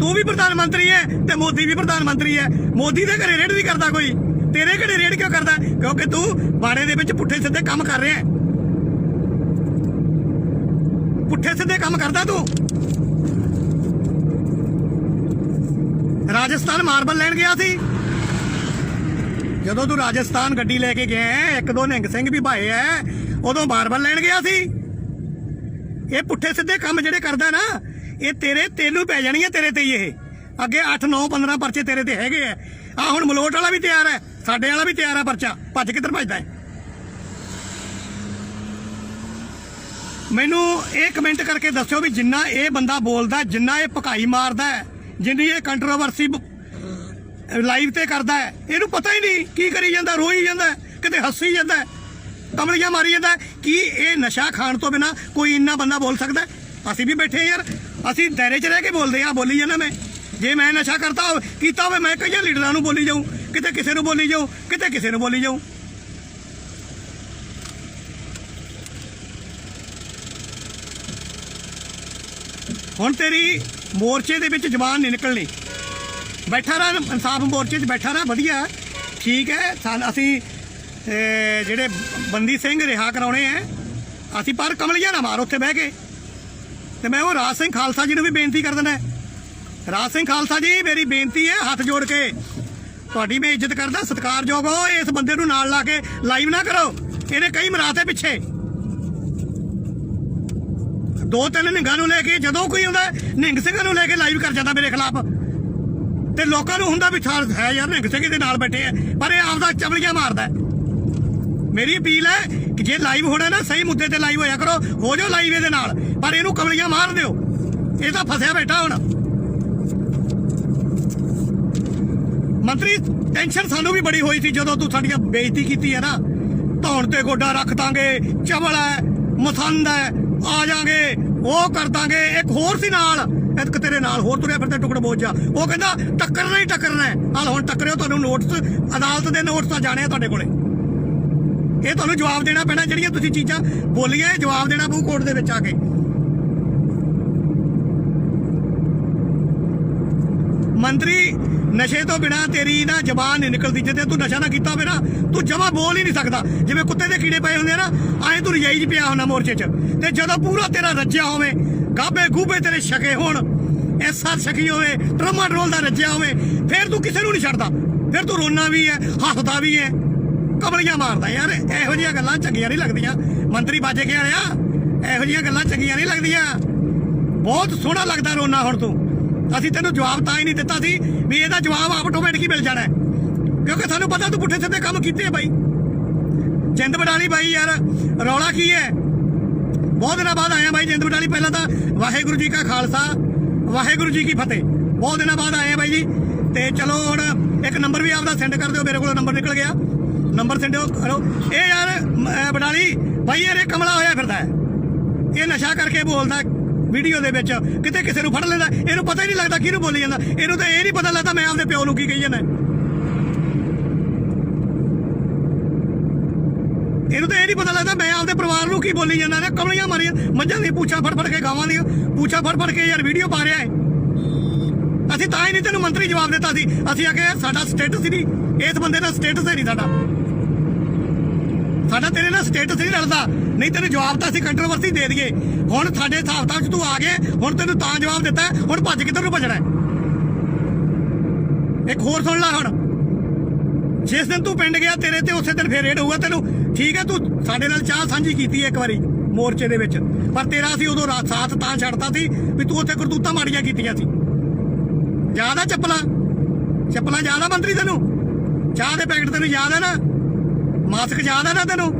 ਤੂੰ ਵੀ ਪ੍ਰਧਾਨ ਮੰਤਰੀ ਹੈ ਤੇ ਮੋਦੀ ਵੀ ਪ੍ਰਧਾਨ ਮੰਤਰੀ ਹੈ ਮੋਦੀ ਦੇ ਘਰੇ ਰੇਡ ਨਹੀਂ ਕਰਦਾ ਕੋਈ। ਤੇਰੇ ਘਰੇ ਰੇਡ ਕਿਉਂ ਕਰਦਾ? ਕਿਉਂਕਿ ਤੂੰ ਬਾੜੇ ਦੇ ਵਿੱਚ ਪੁੱਠੇ ਸਿੱਧੇ ਕੰਮ ਕਰ ਰਿਹਾ ਪੁੱਠੇ ਸਿੱਧੇ ਕੰਮ ਕਰਦਾ ਤੂੰ? ਰਾਜਸਥਾਨ ਮਾਰਬਲ ਲੈਣ ਗਿਆ ਸੀ? ਜਦੋਂ ਤੂੰ ਰਾਜਸਥਾਨ ਗੱਡੀ ਲੈ ਕੇ ਗਿਆ ਹੈ, ਇੱਕ ਦੋ ਨਿੰਗ ਸਿੰਘ ਵੀ ਭਾਏ ਐ ਉਦੋਂ ਬਾਰ ਬਾਰ ਲੈਣ ਗਿਆ ਸੀ। ਇਹ ਪੁੱਠੇ ਸਿੱਧੇ ਕੰਮ ਜਿਹੜੇ ਕਰਦਾ ਨਾ ਇਹ ਤੇਰੇ ਤੈਨੂੰ ਪੈ ਜਾਣੀਆਂ ਤੇਰੇ ਤੇ ਇਹ। ਅੱਗੇ 8 9 15 ਪਰਚੇ ਤੇਰੇ ਤੇ ਹੈਗੇ ਆ। ਆ ਹੁਣ ਮਲੋਟ ਵਾਲਾ ਵੀ ਤਿਆਰ ਹੈ ਸਾਡੇ ਵਾਲਾ ਵੀ ਤਿਆਰ ਹੈ ਪਰਚਾ। ਭੱਜ ਕਿੱਧਰ ਭੱਜਦਾ ਹੈ? ਮੈਨੂੰ ਇਹ ਕਮੈਂਟ ਕਰਕੇ ਦੱਸਿਓ ਵੀ ਜਿੰਨਾ ਇਹ ਬੰਦਾ ਬੋਲਦਾ ਜਿੰਨਾ ਇਹ ਪਕਾਈ ਮਾਰਦਾ ਜਿੰਨੀ ਇਹ ਕੰਟਰੋਵਰਸੀ ਲਾਈਵ ਤੇ ਕਰਦਾ ਹੈ। ਇਹਨੂੰ ਪਤਾ ਹੀ ਨਹੀਂ ਕੀ ਕਰੀ ਜਾਂਦਾ ਰੋਈ ਜਾਂਦਾ ਹੈ, ਕਿਤੇ ਹੱਸੀ ਜਾਂਦਾ ਕਮਲੀਆਂ ਮਾਰੀ ਜਾਂਦਾ ਕੀ ਇਹ ਨਸ਼ਾ ਖਾਣ ਤੋਂ ਬਿਨਾ ਕੋਈ ਇੰਨਾ ਬੰਦਾ ਬੋਲ ਸਕਦਾ ਅਸੀਂ ਵੀ ਬੈਠੇ ਹਾਂ ਯਾਰ ਅਸੀਂ ਦਾਇਰੇ 'ਚ ਰਹਿ ਕੇ ਬੋਲਦੇ ਆ ਬੋਲੀ ਜਾਂਦਾ ਮੈਂ। ਜੇ ਮੈਂ ਨਸ਼ਾ ਕਰਤਾ ਹੋਵੇ ਕੀਤਾ ਹੋਵੇ ਮੈਂ ਕਈਆਂ ਲੀਡਰਾਂ ਨੂੰ ਬੋਲੀ ਜਾਊਂ ਕਿਤੇ ਕਿਸੇ ਨੂੰ ਬੋਲੀ ਜਾਊਂ ਕਿਤੇ ਕਿਸੇ ਨੂੰ ਬੋਲੀ ਜਾਊਂ। ਹੁਣ ਤੇਰੀ ਮੋਰਚੇ ਦੇ ਵਿੱਚ ਜ਼ਬਾਨ ਨਹੀਂ ਨਿਕਲਣੀ। ਬੈਠਾ ਰਹਾ, ਇਨਸਾਫ ਮੋਰਚੇ 'ਚ ਬੈਠਾ ਰਹਾ, ਵਧੀਆ। ਠੀਕ ਹੈ, ਸਾਨ, ਅਸੀਂ ਜਿਹੜੇ ਬੰਦੀ ਸਿੰਘ ਰਿਹਾ ਕਰਾਉਣੇ ਆ ਅਸੀਂ ਪਰ ਕਮਲੀਆਂ ਨਾ ਮਾਰ ਉੱਥੇ ਬਹਿ ਕੇ। ਤੇ ਮੈਂ ਉਹ ਰਾਜ ਸਿੰਘ ਖਾਲਸਾ ਜੀ ਨੂੰ ਵੀ ਬੇਨਤੀ ਕਰ ਦਿੰਦਾ। ਰਾਜ ਸਿੰਘ ਖਾਲਸਾ ਜੀ, ਮੇਰੀ ਬੇਨਤੀ ਹੈ ਹੱਥ ਜੋੜ ਕੇ। ਤੁਹਾਡੀ ਮੈਂ ਇੱਜ਼ਤ ਕਰਦਾ, ਸਤਿਕਾਰਯੋਗ ਹੋ, ਇਸ ਬੰਦੇ ਨੂੰ ਨਾਲ ਲਾ ਕੇ ਲਾਈਵ ਨਾ ਕਰੋ। ਇਹਨੇ ਕਈ ਮਰਾਤੇ ਪਿੱਛੇ। ਦੋ ਤਿੰਨ ਨਿੰਗਾਂ ਨੂੰ ਲੈ ਕੇ, ਜਦੋਂ ਕੋਈ ਆਉਂਦਾ, ਨਿੰਗ ਸਿੰਘਾਂ ਨੂੰ ਲੈ ਕੇ ਲਾਈਵ ਕਰ ਜਾਂਦਾ ਮੇਰੇ ਖਿਲਾਫ। ਤੇ ਲੋਕਾਂ ਨੂੰ ਹੁੰਦਾ ਵੀ ਥਾਰ ਹੈ ਯਾਰ ਨਿੰਗ ਸਿੰਘ ਦੇ ਨਾਲ ਬੈਠੇ ਆ, ਪਰ ਇਹ ਆਪਦਾ ਚਮਲੀਆਂ ਮਾਰਦਾ ਮੇਰੀ ਅਪੀਲ ਹੈ ਕਿ ਜੇ ਲਾਈਵ ਹੋਣਾ ਨਾ, ਸਹੀ ਮੁੱਦੇ ਤੇ ਲਾਈਵ ਹੋਇਆ ਕਰੋ, ਹੋ ਜਾਓ ਲਾਈਵ ਇਹਦੇ ਨਾਲ, ਪਰ ਇਹਨੂੰ ਕਮਲੀਆਂ ਮਾਰ ਦਿਓ। ਇਹ ਤਾਂ ਫਸਿਆ ਬੈਠਾ ਹੁਣ। ਮੰਤਰੀ ਟੈਨਸ਼ਨ ਸਾਨੂੰ ਵੀ ਬੜੀ ਹੋਈ ਸੀ ਜਦੋਂ ਤੂੰ ਸਾਡੀਆਂ ਬੇਇੱਜ਼ਤੀ ਕੀਤੀ ਹੈ ਨਾ। ਧੌਣ ਤੇ ਗੋਡਾ ਰੱਖ ਦਾਂਗੇ, ਚਵਲ ਹੈ, ਮਸੰਦ ਹੈ, ਆ ਜਾਾਂਗੇ, ਉਹ ਕਰ ਦਾਂਗੇ, ਇੱਕ ਹੋਰ ਸੀ ਨਾਲ। ਇੱਕ ਤੇਰੇ ਨਾਲ ਹੋਰ ਤੁਰਿਆ ਫਿਰਦਾ ਟੁਕੜ ਬੋਝ ਜਾ ਉਹ ਕਹਿੰਦਾ, ਟੱਕਰਨਾ ਹੀ ਟੱਕਰਨਾ ਹੈ। ਹਾਲ ਹੁਣ ਟੱਕਰਿਓ, ਤੁਹਾਨੂੰ ਨੋਟਸ ਅਦਾਲਤ ਦੇ ਨੋਟਸ ਤਾਂ ਜਾਣੇ ਆ ਤੁਹਾਡੇ ਕੋਲੇ। ਇਹ ਤੁਹਾਨੂੰ ਜਵਾਬ ਦੇਣਾ ਪੈਣਾ ਜਿਹੜੀਆਂ ਤੁਸੀਂ ਚੀਜ਼ਾਂ ਬੋਲੀਆਂ, ਇਹ ਜਵਾਬ ਦੇਣਾ ਪਊ ਕੋਰਟ ਦੇ ਵਿੱਚ ਆ ਕੇ। ਮੰਤਰੀ, ਨਸ਼ੇ ਤੋਂ ਬਿਨਾ ਤੇਰੀ ਨਾ ਜ਼ਬਾਨ ਨਹੀਂ ਨਿਕਲਦੀ ਜੇ ਤੂੰ ਨਸ਼ਾ ਨਾ ਕੀਤਾ ਹੋਵੇ ਨਾ, ਤੂੰ ਜਮਾ ਬੋਲ ਹੀ ਨਹੀਂ ਸਕਦਾ। ਜਿਵੇਂ ਕੁੱਤੇ ਦੇ ਕੀੜੇ ਪਏ ਹੁੰਦੇ ਆ ਨਾ, ਐਂ ਤੂੰ ਰਜਾਈ 'ਚ ਪਿਆ ਹੋਣਾ ਮੋਰਚੇ 'ਚ। ਤੇ ਜਦੋਂ ਪੂਰਾ ਤੇਰਾ ਰੱਜਿਆ ਹੋਵੇ, ਗਾਬੇ ਗੂਬੇ ਤੇਰੇ ਛਕੇ ਹੋਣ ਐਸਾ ਛਕੀ ਹੋਵੇ, ਡਰਮਾ ਡਰੋਲ ਦਾ ਰੱਜਿਆ ਹੋਵੇ, ਫਿਰ ਤੂੰ ਕਿਸੇ ਨੂੰ ਨਹੀਂ ਛੱਡਦਾ। ਫਿਰ ਤੂੰ ਰੋਣਾ ਵੀ ਹੈ ਹੱਸਦਾ ਵੀ ਹੈ ਕਬਲੀਆਂ ਮਾਰਦਾ ਯਾਰ, ਇਹੋ ਜਿਹੀਆਂ ਗੱਲਾਂ ਚੰਗੀਆਂ ਨਹੀਂ ਲੱਗਦੀਆਂ। ਮੰਤਰੀ ਬਾਜੇ ਕੇ ਵਾਲਿਆ, ਇਹੋ ਜਿਹੀਆਂ ਗੱਲਾਂ ਚੰਗੀਆਂ ਨਹੀਂ ਲੱਗਦੀਆਂ। ਬਹੁਤ ਸੋਹਣਾ ਲੱਗਦਾ ਰੋਣਾ ਹੁਣ ਤੂੰ। ਅਸੀਂ ਤੈਨੂੰ ਜਵਾਬ ਤਾਂ ਹੀ ਨਹੀਂ ਦਿੱਤਾ ਸੀ ਵੀ ਇਹਦਾ ਜਵਾਬ ਆਟੋਮੈਟਿਕ ਹੀ ਮਿਲ ਜਾਣਾ ਕਿਉਂਕਿ ਸਾਨੂੰ ਪਤਾ ਤੂੰ ਪੁੱਠੇ ਸਿੱਧੇ ਕੰਮ ਕੀਤੇ ਆ ਬਾਈ। ਜਿੰਦ ਬਡਾਲੀ ਬਾਈ ਯਾਰ, ਰੌਲਾ ਕੀ ਹੈ? ਬਹੁਤ ਦਿਨਾਂ ਬਾਅਦ ਆਇਆ ਬਾਈ ਜਿੰਦ ਬਡਾਲੀ ਪਹਿਲਾਂ ਤਾਂ ਵਾਹਿਗੁਰੂ ਜੀ ਕਾ ਖਾਲਸਾ, ਵਾਹਿਗੁਰੂ ਜੀ ਕੀ ਫਤਿਹ। ਬਹੁਤ ਦਿਨਾਂ ਬਾਅਦ ਆਏ ਆ ਬਾਈ ਜੀ। ਤੇ ਚਲੋ ਹੁਣ ਇੱਕ ਨੰਬਰ ਵੀ ਆਪਦਾ ਸੈਂਡ ਕਰ ਦਿਓ, ਮੇਰੇ ਕੋਲ ਨੰਬਰ ਨਿਕਲ ਗਿਆ। ਨੰਬਰ ਸੈਂਡ ਕਰੋ। ਇਹ ਯਾਰ, ਮ- ਬਡਾਲੀ ਬਾਈ ਯਾਰ, ਇਹ ਕਮਲਾ ਹੋਇਆ ਫਿਰਦਾ ਹੈ। ਇਹ ਨਸ਼ਾ ਕਰਕੇ ਬੋਲਦਾ ਵੀਡੀਓ ਦੇ ਵਿੱਚ ਕਿਤੇ ਕਿਸੇ ਨੂੰ ਫੜ ਲੈਂਦਾ, ਇਹਨੂੰ ਪਤਾ ਹੀ ਨਹੀਂ ਲੱਗਦਾ ਕਿਹਨੂੰ ਬੋਲੀ ਜਾਂਦਾ। ਇਹਨੂੰ ਤਾਂ ਇਹ ਨਹੀਂ ਪਤਾ ਲੱਗਦਾ ਮੈਂ ਆਪਦੇ ਪਿਓ ਨੂੰ ਕੀ ਕਹੀ ਜਾਂਦਾ। ਇਹਨੂੰ ਤਾਂ ਇਹ ਨਹੀਂ ਪਤਾ ਲੱਗਦਾ ਮੈਂ ਆਪਦੇ ਪਰਿਵਾਰ ਨੂੰ ਕੀ ਬੋਲੀ ਜਾਂਦਾ ਨੇ ਕਮਲੀਆਂ ਮਾਰੀਆਂ, ਮੱਝਾਂ ਦੀ ਪੂਛਾ ਫੜ ਫੜ ਕੇ ਗਾਵਾਂ ਦੀ ਪੂਛਾ ਫੜ ਫੜ ਕੇ ਯਾਰ ਵੀਡੀਓ ਪਾ ਰਿਹਾ ਹੈ ਅਸੀਂ ਤਾਂ ਹੀ ਨਹੀਂ ਤੈਨੂੰ ਮੰਤਰੀ ਜਵਾਬ ਦਿੱਤਾ ਸੀ। ਅਸੀਂ ਆ ਕੇ ਸਾਡਾ ਸਟੇਟਸ ਹੀ ਨਹੀਂ, ਇਸ ਬੰਦੇ ਦਾ ਸਟੇਟਸ ਹੀ ਨਹੀਂ ਸਾਡਾ। ਸਾਡਾ ਤੇਰੇ ਨਾਲ ਸਟੇਟਸ ਨਹੀਂ ਲੜਦਾ ਨਹੀਂ ਤੈਨੂੰ ਜਵਾਬ ਤਾਂ ਅਸੀਂ ਕੰਟਰੋਵਰਸੀ ਦੇ ਦਈਏ। ਹੁਣ ਸਾਡੇ ਹਿਸਾਬ ਤਾਂ ਤੂੰ ਆ ਗਿਆ, ਹੁਣ ਤੈਨੂੰ ਤਾਂ ਜਵਾਬ ਦਿੱਤਾ, ਹੁਣ ਭੱਜ ਕਿੱਧਰ ਨੂੰ ਭੱਜਣਾ ਇੱਕ ਹੋਰ ਸੁਣ ਲੈ ਹੁਣ। ਜਿਸ ਦਿਨ ਤੂੰ ਪਿੰਡ ਗਿਆ, ਤੇਰੇ ਤੇ ਉਸੇ ਦਿਨ ਫੇਰ ਰੇਡ ਹੋਊਗਾ ਤੈਨੂੰ। ਠੀਕ ਹੈ, ਤੂੰ ਸਾਡੇ ਨਾਲ ਚਾਹ ਸਾਂਝੀ ਕੀਤੀ ਇੱਕ ਵਾਰੀ, ਮੋਰਚੇ ਦੇ ਵਿੱਚ। ਪਰ ਤੇਰਾ ਅਸੀਂ ਉਦੋਂ ਰਾਤ ਸਾਥ ਤਾਂ ਛੱਡਤਾ ਸੀ ਵੀ ਤੂੰ ਉੱਥੇ ਕਰਤੂਤਾਂ ਮਾੜੀਆਂ ਕੀਤੀਆਂ ਸੀ। ਯਾਦ ਆ ਚੱਪਲਾਂ? ਚੱਪਲਾਂ ਯਾਦ ਆ ਮੰਤਰੀ ਤੈਨੂੰ? ਚਾਹ ਦੇ ਪੈਕਟ ਤੈਨੂੰ ਯਾਦ ਹੈ ਨਾ? ਮਾਸਕ ਯਾਦ ਹੈ ਨਾ ਤੈਨੂੰ?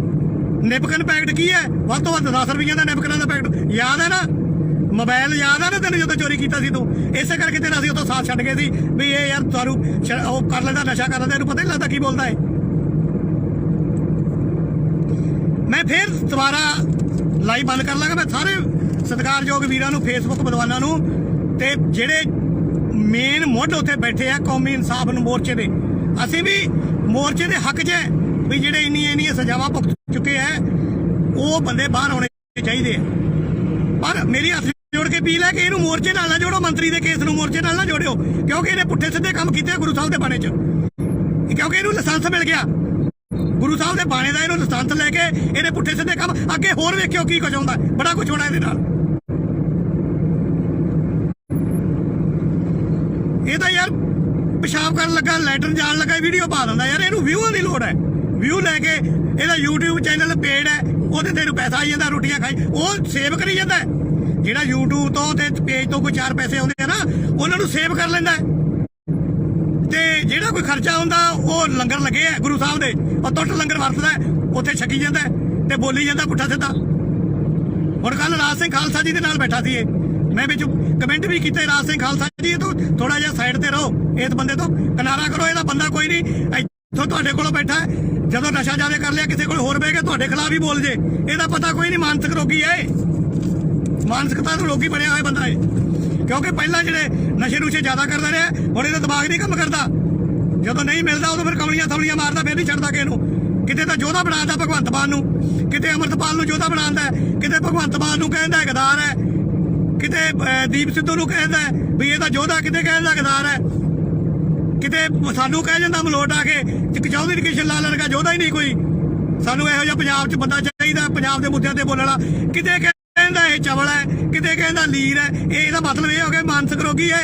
ਨਿਪਕਨ ਪੈਕਟ ਕੀ ਹੈ? ਵੱਧ ਤੋਂ ਵੱਧ 10 ਰੁਪਈਆਂ ਦਾ ਨਿਪਕਨਾਂ ਦਾ ਪੈਕਟ ਯਾਦ ਹੈ ਨਾ? ਮੋਬਾਈਲ ਯਾਦ ਹੈ ਨਾ ਤੈਨੂੰ ਜਦੋਂ ਚੋਰੀ ਕੀਤਾ ਸੀ ਤੂੰ? ਇਸੇ ਕਰਕੇ ਤੇਰਾ ਅਸੀਂ ਉਦੋਂ ਸਾਥ ਛੱਡ ਗਏ ਸੀ ਵੀ ਇਹ ਯਾਰ ਤੁਹਾਨੂੰ ਉਹ ਕਰ ਲੈਂਦਾ, ਨਸ਼ਾ ਕਰ ਲੈਂਦਾ, ਇਹਨੂੰ ਪਤਾ ਨਹੀਂ ਲੱਗਦਾ ਕੀ ਬੋਲਦਾ ਹੈ ਮੈਂ ਫੇਰ ਦੁਬਾਰਾ ਲਾਈਵ ਬੰਦ ਕਰ ਲਾਂਗਾ। ਮੈਂ ਸਾਰੇ ਸਤਿਕਾਰਯੋਗ ਵੀਰਾਂ ਨੂੰ ਫੇਸਬੁੱਕ ਵਿਦਵਾਨਾਂ ਨੂੰ ਤੇ ਜਿਹੜੇ ਮੇਨ ਮੁੱਢ ਉੱਥੇ ਬੈਠੇ ਆ ਕੌਮੀ ਇਨਸਾਫ ਨੂੰ ਮੋਰਚੇ ਦੇ। ਅਸੀਂ ਵੀ ਮੋਰਚੇ ਦੇ ਹੱਕ 'ਚ ਵੀ ਜਿਹੜੇ ਇੰਨੀਆਂ ਇੰਨੀਆਂ ਸਜ਼ਾਵਾਂ ਭੁਗਤ ਚੁੱਕੇ ਆ ਉਹ ਬੰਦੇ ਬਾਹਰ ਆਉਣੇ ਚਾਹੀਦੇ ਆ ਪਰ ਮੇਰੀ ਹੱਥ ਜੋੜ ਕੇ ਅਪੀਲ ਹੈ ਕਿ ਇਹਨੂੰ ਮੋਰਚੇ ਨਾਲ ਨਾ ਜੋੜੋ, ਮੰਤਰੀ ਦੇ ਕੇਸ ਨੂੰ ਮੋਰਚੇ ਨਾਲ ਨਾ ਜੋੜਿਓ, ਕਿਉਂਕਿ ਇਹਨੇ ਪੁੱਠੇ ਸਿੱਧੇ ਕੰਮ ਕੀਤੇ ਗੁਰੂ ਸਾਹਿਬ ਦੇ ਬਾਣੇ 'ਚ। ਕਿਉਂਕਿ ਇਹਨੂੰ ਲਾਇਸੈਂਸ ਮਿਲ ਗਿਆ। ਗੁਰੂ ਸਾਹਿਬ ਦੇ ਬਾਣੇ ਦਾ ਇਹਨੂੰ ਲਾਇਸੈਂਸ ਲੈ ਕੇ ਇਹਨੇ ਪੁੱਠੇ ਸਿੱਧੇ ਕੰਮ, ਅੱਗੇ ਹੋਰ ਵੇਖਿਓ ਕੀ ਕੁਝ ਹੁੰਦਾ, ਬੜਾ ਕੁਝ ਹੋਣਾ ਇਹਦੇ ਨਾਲ। ਇਹ ਤਾਂ ਯਾਰ ਪਿਸ਼ਾਬ ਕਰਨ ਲੱਗਾ, ਲੈਟਰ ਜਾਣ ਲੱਗਾ ਵੀਡੀਓ ਪਾ ਦਿੰਦਾ ਯਾਰ, ਇਹਨੂੰ ਵਿਊਆਂ ਦੀ ਲੋੜ ਹੈ ਵਿਊ ਲੈ ਕੇ ਇਹਦਾ YouTube ਚੈਨਲ ਪੇਡ ਹੈ, ਉਹਦੇ ਤੇ ਪੈਸਾ ਆਈ ਜਾਂਦਾ, ਰੋਟੀਆਂ ਖਾਈ, ਉਹ ਸੇਵ ਕਰੀ ਜਾਂਦਾ ਜਿਹੜਾ YouTube ਤੋਂ ਤੇ ਪੇਜ ਤੋਂ ਕੋਈ ਚਾਰ ਪੈਸੇ ਆਉਂਦੇ ਆ ਨਾ, ਉਹਨਾਂ ਨੂੰ ਸੇਵ ਕਰ ਲੈਂਦਾ ਤੇ ਜਿਹੜਾ ਕੋਈ ਖਰਚਾ ਹੁੰਦਾ, ਉਹ ਲੰਗਰ ਲੱਗੇ ਆ ਗੁਰੂ ਸਾਹਿਬ ਦੇ, ਉਹ ਟੁੱਟ ਲੰਗਰ ਵਰਤਦਾ ਉੱਥੇ ਛਕੀ ਜਾਂਦਾ ਹੈ ਤੇ ਬੋਲੀ ਜਾਂਦਾ ਪੁੱਠਾ ਸਿੱਧਾ। ਹੁਣ ਕੱਲ ਰਾਜ ਸਿੰਘ ਖਾਲਸਾ ਜੀ ਦੇ ਨਾਲ ਬੈਠਾ ਸੀ ਇਹ। ਮੈਂ ਵਿੱਚ ਕਮੈਂਟ ਵੀ ਕੀਤੇ, ਰਾਜ ਸਿੰਘ ਖਾਲਸਾ ਜੀ ਇਹ ਤੋਂ ਥੋੜਾ ਜਿਹਾ ਸਾਈਡ ਤੇ ਰਹੋ, ਇਸ ਬੰਦੇ ਤੋਂ। ਕਿਨਾਰਾ ਕਰੋ, ਇਹਦਾ ਬੰਦਾ ਕੋਈ ਨਹੀਂ। ਇੱਥੋਂ ਤੁਹਾਡੇ ਕੋਲ ਬੈਠਾ ਹੈ। ਜਦੋਂ ਨਸ਼ਾ ਜ਼ਿਆਦਾ ਕਰ ਲਿਆ, ਕਿਸੇ ਕੋਲ ਹੋਰ ਬਹਿ ਕੇ ਤੁਹਾਡੇ ਖਿਲਾਫ ਹੀ ਬੋਲ ਜੇ। ਇਹਦਾ ਪਤਾ ਕੋਈ ਨਹੀਂ, ਮਾਨਸਿਕ ਰੋਗੀ ਹੈ ਮਾਨਸਿਕਤਾ ਨੂੰ ਰੋਗੀ ਬਣਿਆ ਹੋਇਆ ਬੰਦਾ ਹੈ ਕਿਉਂਕਿ ਪਹਿਲਾਂ ਜਿਹੜੇ ਨਸ਼ੇ ਨੁਸ਼ੇ ਜ਼ਿਆਦਾ ਕਰਦਾ ਰਿਹਾ, ਹੁਣ ਇਹਦਾ ਦਿਮਾਗ ਨਹੀਂ ਕੰਮ ਕਰਦਾ। ਜਦੋਂ ਨਹੀਂ ਮਿਲਦਾ, ਉਦੋਂ ਫਿਰ ਕਮਲੀਆਂ ਥੌਲੀਆਂ ਮਾਰਦਾ, ਫਿਰ ਨਹੀਂ ਛੱਡਦਾ ਕਿਸੇ ਨੂੰ। ਕਿਤੇ ਤਾਂ ਜੋਧਾ ਬਣਾਉਂਦਾ ਭਗਵੰਤ ਮਾਨ ਨੂੰ। ਕਿਤੇ ਅਮਰਤਪਾਲ ਨੂੰ ਜੋਧਾ ਬਣਾਉਂਦਾ ਕਿਤੇ ਭਗਵੰਤ ਮਾਨ ਨੂੰ ਕਹਿੰਦਾ ਹੈ, ਗਦਾਰ ਹੈ। ਕਿਤੇ ਦੀਪ ਸਿੱਧੂ ਨੂੰ ਕਹਿੰਦਾ ਵੀ ਇਹ ਤਾਂ ਜੋਧਾ ਕਿਤੇ ਕਹਿੰਦਾ ਗਦਾਰ ਹੈ। ਕਿਤੇ ਸਾਨੂੰ ਕਹਿ ਜਾਂਦਾ ਮਲੋਟ ਆ ਕੇ ਕਿ ਚੌਧਰੀ ਕਿਸ਼ਨ ਲਾਲ ਵਰਗਾ ਜੋਧਾ ਹੀ ਨਹੀਂ ਕੋਈ। ਸਾਨੂੰ ਇਹੋ ਜਿਹਾ ਪੰਜਾਬ 'ਚ ਬੰਦਾ ਚਾਹੀਦਾ, ਪੰਜਾਬ ਦੇ ਮੁੱਦਿਆਂ ਤੇ ਬੋਲਣ ਵਾਲਾ। ਕਿਤੇ ਕਹਿੰਦਾ ਇਹ ਚਵਲ ਹੈ, ਕਿਤੇ ਕਹਿੰਦਾ ਲੀਰ ਹੈ, ਇਹ ਇਹਦਾ ਮਤਲਬ ਇਹ ਹੋ ਗਿਆ ਮਾਨਸਿਕ ਰੋਗੀ ਹੈ।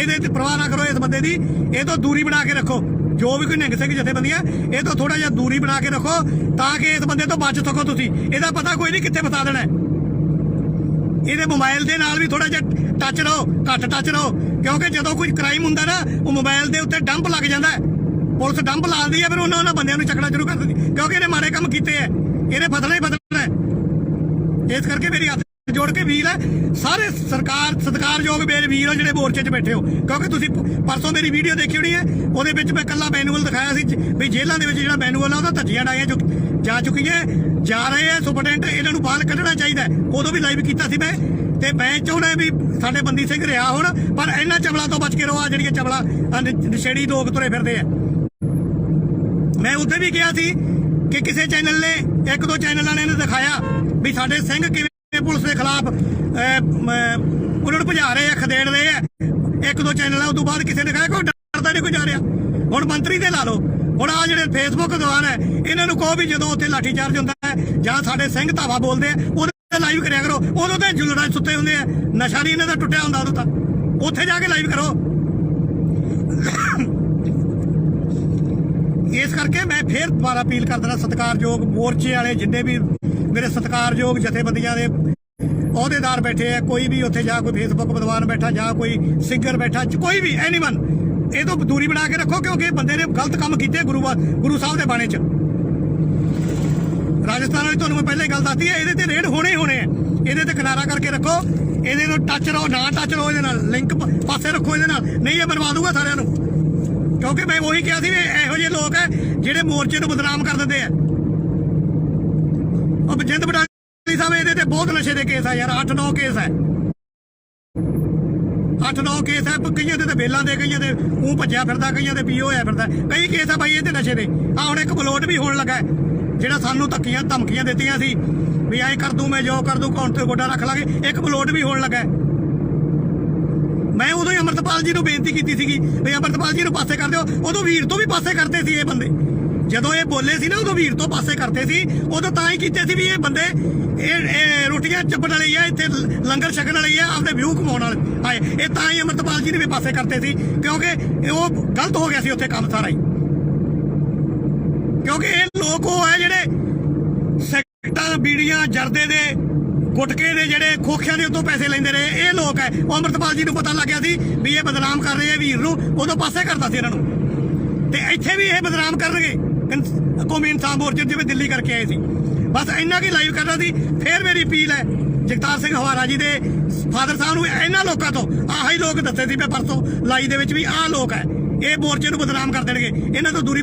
ਇਹਦੇ ਤੇ ਪਰਵਾਹ ਨਾ ਕਰੋ ਇਸ ਬੰਦੇ ਦੀ। ਇਹ ਤੋਂ ਦੂਰੀ ਬਣਾ ਕੇ ਰੱਖੋ। ਜੋ ਵੀ ਕੋਈ ਨਿਹੰਗ ਸਿੰਘ ਜਥੇਬੰਦੀਆਂ, ਇਹ ਤੋਂ ਥੋੜਾ ਜਿਹਾ ਦੂਰੀ ਬਣਾ ਕੇ ਰੱਖੋ, ਤਾਂ ਕਿ ਇਸ ਬੰਦੇ ਤੋਂ ਬਚ ਸਕੋ ਤੁਸੀਂ। ਇਹਦਾ ਪਤਾ ਕੋਈ ਨਹੀਂ ਕਿੱਥੇ ਫਸਾ ਦੇਣਾ ਹੈ। ਇਹਦੇ ਮੋਬਾਈਲ ਦੇ ਨਾਲ ਵੀ ਥੋੜਾ ਜਿਹਾ ਟੱਚ ਰਹੋ, ਘੱਟ ਟੱਚ ਰਹੋ। ਕਿਉਂਕਿ ਜਦੋਂ ਕੋਈ ਕ੍ਰਾਈਮ ਹੁੰਦਾ ਨਾ, ਉਹ ਮੋਬਾਈਲ ਦੇ ਉੱਤੇ ਡੰਪ ਲੱਗ ਜਾਂਦਾ ਹੈ। ਪੁਲਿਸ ਡੰਪ ਲਾਉਂਦੀ ਹੈ, ਫਿਰ ਉਹਨਾਂ ਉਹਨਾਂ ਬੰਦਿਆਂ ਨੂੰ ਚੱਕਣਾ ਸ਼ੁਰੂ ਕਰ ਦਿੰਦੀ ਕਿਉਂਕਿ ਇਹਨੇ ਮਾੜੇ ਕੰਮ ਕੀਤੇ ਐ ਇਹਨੇ ਫਸਣਾ ਹੀ ਫਸਣਾ ਹੈ। ਇਸ ਕਰਕੇ ਮੇਰੀ ਹੱਥ ਜੋੜ ਕੇ ਵੀਰ ਹੈ। ਸਾਰੇ ਸਰਕਾਰ, ਸਤਿਕਾਰਯੋਗ ਮੇਰੇ ਵੀਰ ਹੋ ਜਿਹੜੇ ਮੋਰਚੇ 'ਚ ਬੈਠੇ ਹੋ। ਕਿਉਂਕਿ ਤੁਸੀਂ ਪਰਸੋਂ ਮੇਰੀ ਵੀਡੀਓ ਦੇਖੀ ਹੋਣੀ ਹੈ। ਉਹਦੇ ਵਿੱਚ ਮੈਂ ਕੱਲਾ ਮੈਨੂਅਲ ਦਿਖਾਇਆ ਸੀ। ਵੀ ਜੇਲ੍ਹਾਂ ਦੇ ਵਿੱਚ ਜਿਹੜਾ ਮੈਨੂਅਲ ਆ, ਉਹਦਾ ਧੱਜੀਆਂ ਡਾਈਆਂ ਚੁੱਕ, ਜਾ ਚੁੱਕੀਆਂ ਜਾ ਰਹੇ ਆ ਸੁਪਰਡੈਂਟ, ਇਹਨਾਂ ਨੂੰ ਬਾਹਰ ਕੱਢਣਾ ਚਾਹੀਦਾ ਉਦੋਂ ਵੀ ਲਾਈਵ ਕੀਤਾ ਸੀ ਮੈਂ। ਤੇ ਮੈਂ ਚਾਹੁੰਦਾ ਵੀ ਸਾਡੇ ਬੰਦੀ ਸਿੰਘ ਰਿਹਾ ਹੁਣ, ਪਰ ਇਹਨਾਂ ਚਵਲਾਂ ਤੋਂ ਬਚ ਕੇ ਰਹੋ। ਆ ਜਿਹੜੀਆਂ ਚਵਲਾਂ ਨਸ਼ੇੜੀ ਲੋਕ ਤੁਰੇ ਫਿਰਦੇ ਆ। ਮੈਂ ਉੱਥੇ ਵੀ ਕਿਹਾ ਸੀ ਕਿ ਕਿਸੇ ਚੈਨਲ ਨੇ, ਇੱਕ ਦੋ ਚੈਨਲਾਂ ਨੇ ਇਹਨੂੰ ਦਿਖਾਇਆ ਵੀ ਸਾਡੇ ਸਿੰਘ ਕਿਵੇਂ ਪੁਲਿਸ ਦੇ ਖਿਲਾਫ ਅਹ, ਭਜਾ ਰਹੇ ਆ ਖਦੇੜ ਰਹੇ ਆ। ਇੱਕ ਦੋ ਚੈਨਲ ਆ ਉਸ ਤੋਂ ਬਾਅਦ ਕਿਸੇ ਨੇ ਕਹਾ ਕੋਈ ਡਰਦਾ ਨਹੀਂ ਕੋਈ ਜਾ ਰਿਹਾ। ਹੁਣ ਮੰਤਰੀ ਦੇ ਲਾ ਲਓ। ਹੁਣ ਆ ਜਿਹੜੇ ਫੇਸਬੁੱਕ ਦੁਆਰ ਹੈ ਇਹਨਾਂ ਨੂੰ ਕਹੋ ਵੀ ਜਦੋਂ ਉੱਥੇ ਲਾਠੀ ਚਾਰਜ ਹੁੰਦਾ ਹੈ ਜਾਂ ਸਾਡੇ ਸਿੰਘ ਧਾਵਾ ਬੋਲਦੇ ਆ ਉਹਦੇ ਲਾਈਵ ਕਰਿਆ ਕਰੋ। ਉਦੋਂ ਤੇ ਜੁਲੜਾ ਸੁੱਤੇ ਹੁੰਦੇ ਆ। ਨਸ਼ਾ ਨਹੀਂ ਇਹਨਾਂ ਦਾ ਟੁੱਟਿਆ ਹੁੰਦਾ ਉਦੋਂ ਤਾਂ। ਉੱਥੇ ਜਾ ਕੇ ਲਾਈਵ ਕਰੋ। ਇਸ ਕਰਕੇ ਮੈਂ ਫੇਰ ਦੁਬਾਰਾ ਅਪੀਲ ਕਰਦਾ ਸਤਿਕਾਰਯੋਗ ਮੋਰਚੇ ਵਾਲੇ ਜਿੰਨੇ ਵੀ ਮੇਰੇ ਸਤਿਕਾਰਯੋਗ ਜਥੇਬੰਦੀਆਂ ਦੇ ਅਹੁਦੇਦਾਰ ਬੈਠੇ ਆ, ਕੋਈ ਵੀ ਉੱਥੇ ਜਾ ਕੋਈ ਫੇਸਬੁੱਕ ਵਿਦਵਾਨ ਬੈਠਾ ਜਾਂ ਕੋਈ ਸਿੰਗਰ ਬੈਠਾ ਕੋਈ ਵੀ ਐਨੀਵਨ ਇਹ ਤੋਂ ਦੂਰੀ ਬਣਾ ਕੇ ਰੱਖੋ ਕਿਉਂਕਿ ਇਹ ਬੰਦੇ ਨੇ ਗਲਤ ਕੰਮ ਕੀਤੇ ਗੁਰੂ ਗੁਰੂ ਸਾਹਿਬ ਦੇ ਬਾਣੇ 'ਚ। ਰਾਜਸਥਾਨ ਵਾਲੀ ਤੁਹਾਨੂੰ ਮੈਂ ਪਹਿਲਾਂ ਹੀ ਗੱਲ ਦੱਸਤੀ ਹੈ, ਇਹਦੇ ਤੇ ਰੇਡ ਹੋਣੇ ਹੀ ਹੋਣੇ ਆ। ਇਹਦੇ ਤੇ ਕਿਨਾਰਾ ਕਰਕੇ ਰੱਖੋ, ਇਹਦੇ ਨੂੰ ਟੱਚ ਰਹੋ, ਨਾ ਟੱਚ ਰਹੋ ਇਹਦੇ ਨਾਲ ਲਿੰਕ ਪਾਸੇ ਰੱਖੋ ਇਹਦੇ ਨਾਲ, ਨਹੀਂ ਇਹ ਬਰਬਾਦ ਦੂਗਾ ਸਾਰਿਆਂ ਨੂੰ। ਕਿਉਂਕਿ ਮੈਂ ਉਹੀ ਕਿਹਾ ਸੀ ਵੀ ਇਹੋ ਜਿਹੇ ਲੋਕ ਹੈ ਜਿਹੜੇ ਮੋਰਚੇ ਨੂੰ ਬਦਨਾਮ ਕਰ ਦਿੰਦੇ ਆ। ਉਹ ਬਟਾਲੀ ਸਾਹਿਬ, ਇਹਦੇ ਤੇ ਬਹੁਤ ਨਸ਼ੇ ਦੇ ਕੇਸ ਆ ਯਾਰ 8-9 ਕੇਸ ਹੈ 8-9 ਕੇਸ ਹੈ ਕਈਆਂ ਦੇ ਤਾਂ ਬੇਲਾਂ ਦੇ, ਕਈਆਂ ਦੇ ਉਹ ਭੱਜਿਆ ਫਿਰਦਾ, ਕਈਆਂ ਦੇ ਪੀਓ ਹੋਇਆ ਫਿਰਦਾ। ਕਈ ਕੇਸ ਆ ਬਾਈ, ਇਹਦੇ ਨਸ਼ੇ ਦੇ। ਆ ਹੁਣ ਇੱਕ ਬਲੋਟ ਵੀ ਹੋਣ ਲੱਗਾ ਜਿਹੜਾ ਸਾਨੂੰ ਧੱਕੀਆਂ, ਧਮਕੀਆਂ ਦਿੱਤੀਆਂ ਸੀ, ਵੀ ਐਂ ਕਰ ਦੂੰ ਮੈਂ, ਜੋ ਕਰ ਦੂੰ, ਕੌਣ ਤੇ ਗੋਡਾ ਰੱਖ ਲਾਂਗੇ, ਇੱਕ ਬਲੋਟ ਵੀ ਹੋਣ ਲੱਗਾ ਮੈਂ ਉਦੋਂ ਹੀ ਅਮਰਤਪਾਲ ਜੀ ਨੂੰ ਬੇਨਤੀ ਕੀਤੀ ਸੀਗੀ, ਵੀ ਅਮਰਤਪਾਲ ਜੀ ਨੂੰ ਪਾਸੇ ਕਰ ਦਿਓ। ਉਦੋਂ ਵੀਰ ਤੋਂ ਵੀ ਪਾਸੇ ਕਰਦੇ ਸੀ ਇਹ ਬੰਦੇ। ਜਦੋਂ ਇਹ ਬੋਲੇ ਸੀ ਨਾ, ਉਦੋਂ ਵੀਰ ਤੋਂ ਪਾਸੇ ਕਰਤੇ ਸੀ, ਉਦੋਂ ਤਾਂ ਹੀ ਕੀਤੇ ਸੀ ਵੀ ਇਹ ਬੰਦੇ, ਇਹ ਇਹ ਰੋਟੀਆਂ ਚੱਪਣ ਵਾਲੀ ਆ, ਇੱਥੇ ਲੰਗਰ ਛਕਣ ਵਾਲੀ ਆ, ਆਪਦੇ ਵਿਊ ਕਮਾਉਣ ਵਾਲੇ ਆਏ। ਇਹ ਤਾਂ ਹੀ ਅਮਰਤਪਾਲ ਜੀ ਨੇ ਵੀ ਪਾਸੇ ਕਰਤੇ ਸੀ, ਕਿਉਂਕਿ ਉਹ ਗਲਤ ਹੋ ਗਿਆ ਸੀ ਉੱਥੇ ਕੰਮ ਸਾਰਾ ਹੀ। ਕਿਉਂਕਿ ਇਹ ਲੋਕ ਉਹ ਹੈ ਜਿਹੜੇ ਸਿਗਰਟਾਂ ਬੀੜੀਆਂ ਜਰਦੇ ਦੇ, ਗੁਟਕੇ ਦੇ ਜਿਹੜੇ ਖੋਖਿਆਂ ਦੇ ਉੱਤੋਂ ਪੈਸੇ ਲੈਂਦੇ ਰਹੇ, ਇਹ ਲੋਕ ਹੈ ਉਹ ਅਮਰਤਪਾਲ ਜੀ ਨੂੰ ਪਤਾ ਲੱਗਿਆ ਸੀ ਵੀ ਇਹ ਬਦਨਾਮ ਕਰ ਰਹੇ ਆ ਵੀਰ ਨੂੰ, ਉਦੋਂ ਪਾਸੇ ਕਰਦਾ ਸੀ ਇਹਨਾਂ ਨੂੰ। ਤੇ ਇੱਥੇ ਵੀ ਇਹ ਬਦਨਾਮ ਕਰਨਗੇ। ਕੌਮੀ ਇਨਸਾਨ ਮੋਰਚੇ ਜਿਵੇਂ ਦਿੱਲੀ ਕਰਕੇ ਆਏ ਸੀ। ਬਸ ਇੰਨਾ ਕੀ ਲਾਈਵ ਕਰਨਾ ਸੀ, ਫੇਰ ਮੇਰੀ ਅਪੀਲ ਹੈ, ਜਗਤਾਰ ਸਿੰਘ ਹਵਾਰਾ ਜੀ ਦੇ ਫਾਦਰ ਸਾਹਿਬ ਨੂੰ ਇਹਨਾਂ ਲੋਕਾਂ ਤੋਂ, ਆਹੀ ਲੋਕ ਦੱਸੇ ਸੀ ਮੈਂ ਪਰਸੋਂ, ਲਾਈ ਦੇ ਵਿੱਚ ਵੀ ਆਹ ਲੋਕ ਹੈ, ਇਹ ਮੋਰਚੇ ਨੂੰ ਬਦਨਾਮ ਕਰ ਦੇਣਗੇ, ਇਹਨਾਂ ਤੋਂ ਦੂਰੀ